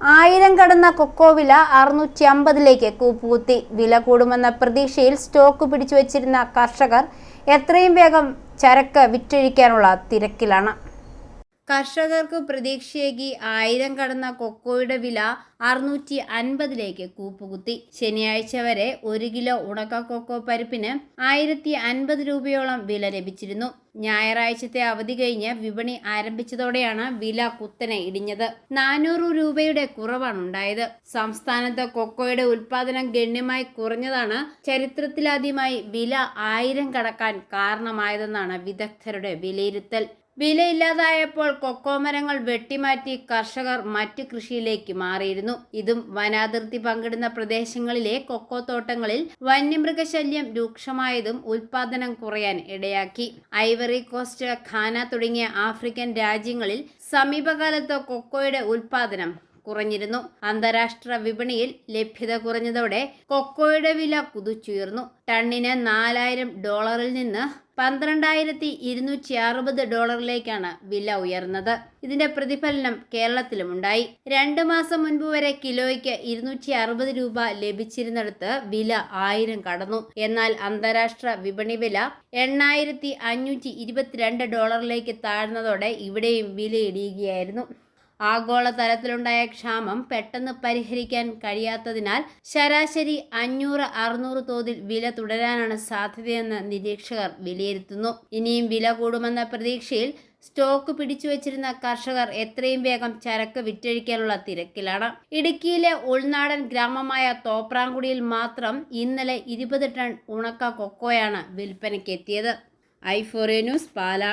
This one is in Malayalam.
ആയിരം കടന്ന കൊക്കോ വില അറുന്നൂറ്റി അമ്പതിലേക്ക് കൂപ്പുകുത്തി. വില കൂടുമെന്ന പ്രതീക്ഷയിൽ സ്റ്റോക്ക് പിടിച്ചു വച്ചിരുന്ന കർഷകർ എത്രയും വേഗം ചരക്ക് വിറ്റഴിക്കാനുള്ള തിരക്കിലാണ്. കർഷകർക്ക് പ്രതീക്ഷയേകി ആയിരം കടന്ന കൊക്കോയുടെ വില അറുന്നൂറ്റി അൻപതിലേക്ക് കൂപ്പുകുത്തി. ശനിയാഴ്ച വരെ ഒരു കിലോ ഉണക്ക കൊക്കോ പരിപ്പിന് ആയിരത്തി അൻപത് രൂപയോളം വില ലഭിച്ചിരുന്നു. ഞായറാഴ്ചത്തെ അവധി കഴിഞ്ഞ് വിപണി ആരംഭിച്ചതോടെയാണ് വില കുത്തനെ ഇടിഞ്ഞത്. നാനൂറ് രൂപയുടെ കുറവാണ് ഉണ്ടായത് സംസ്ഥാനത്ത് കൊക്കോയുടെ ഉൽപാദനം ഗണ്യമായി കുറഞ്ഞതാണ്. ചരിത്രത്തിലാദ്യമായി വില ആയിരം കടക്കാൻ കാരണമായതെന്നാണ് വിദഗ്ധരുടെ വിലയിരുത്തൽ. വിലയില്ലാതായപ്പോൾ കൊക്കോ മരങ്ങൾ വെട്ടിമാറ്റി കർഷകർ മറ്റു കൃഷിയിലേക്ക് മാറിയിരുന്നു. ഇതും വനാതിർത്തി പങ്കിടുന്ന പ്രദേശങ്ങളിലെ കൊക്കോ തോട്ടങ്ങളിൽ വന്യമൃഗശല്യം രൂക്ഷമായതും ഉൽപാദനം കുറയാൻ ഇടയാക്കി. ഐവറി കോസ്റ്റ് ഖാന തുടങ്ങിയ ആഫ്രിക്കൻ രാജ്യങ്ങളിൽ സമീപകാലത്ത് കൊക്കോയുടെ ഉൽപാദനം കുറഞ്ഞിരുന്നു. അന്താരാഷ്ട്ര വിപണിയിൽ ലഭ്യത കുറഞ്ഞതോടെ കൊക്കോയുടെ വില കുതിച്ചുയർന്നു. ടണ്ണിന് നാലായിരം ഡോളറിൽ നിന്ന് പന്ത്രണ്ടായിരത്തി ഇരുന്നൂറ്റി അറുപത് ഡോളറിലേക്കാണ് വില ഉയർന്നത്. ഇതിന്റെ പ്രതിഫലനം കേരളത്തിലുമുണ്ടായി. രണ്ടു മാസം മുൻപ് വരെ കിലോയ്ക്ക് ഇരുന്നൂറ്റി അറുപത് രൂപ ലഭിച്ചിരുന്നിടത്ത് വില ആയിരം കടന്നു. എന്നാൽ അന്താരാഷ്ട്ര വിപണി വില എണ്ണായിരത്തി അഞ്ഞൂറ്റി ഇരുപത്തിരണ്ട് ഡോളറിലേക്ക് താഴ്ന്നതോടെ ഇവിടെയും വില ഇടിയുകയായിരുന്നു ആഗോളതലത്തിലുണ്ടായ ക്ഷാമം പെട്ടെന്ന് പരിഹരിക്കാൻ കഴിയാത്തതിനാൽ ശരാശരി അഞ്ഞൂറ് അറുന്നൂറ് തോതിൽ വില തുടരാനാണ് സാധ്യതയെന്ന് നിരീക്ഷകർ വിലയിരുത്തുന്നു. ഇനിയും വില കൂടുമെന്ന പ്രതീക്ഷയിൽ സ്റ്റോക്ക് പിടിച്ചു വച്ചിരുന്ന കർഷകർ എത്രയും വേഗം ചരക്ക് വിറ്റഴിക്കാനുള്ള തിരക്കിലാണ്. ഇടുക്കിയിലെ ഉൾനാടൻ ഗ്രാമമായ തോപ്രാങ്കുടിയിൽ മാത്രം ഇന്നലെ ഇരുപത് ടൺ ഉണക്ക കൊക്കോയാണ് വിൽപ്പനയ്ക്കെത്തിയത്. ഐഫോറിയ ന്യൂസ് പാല.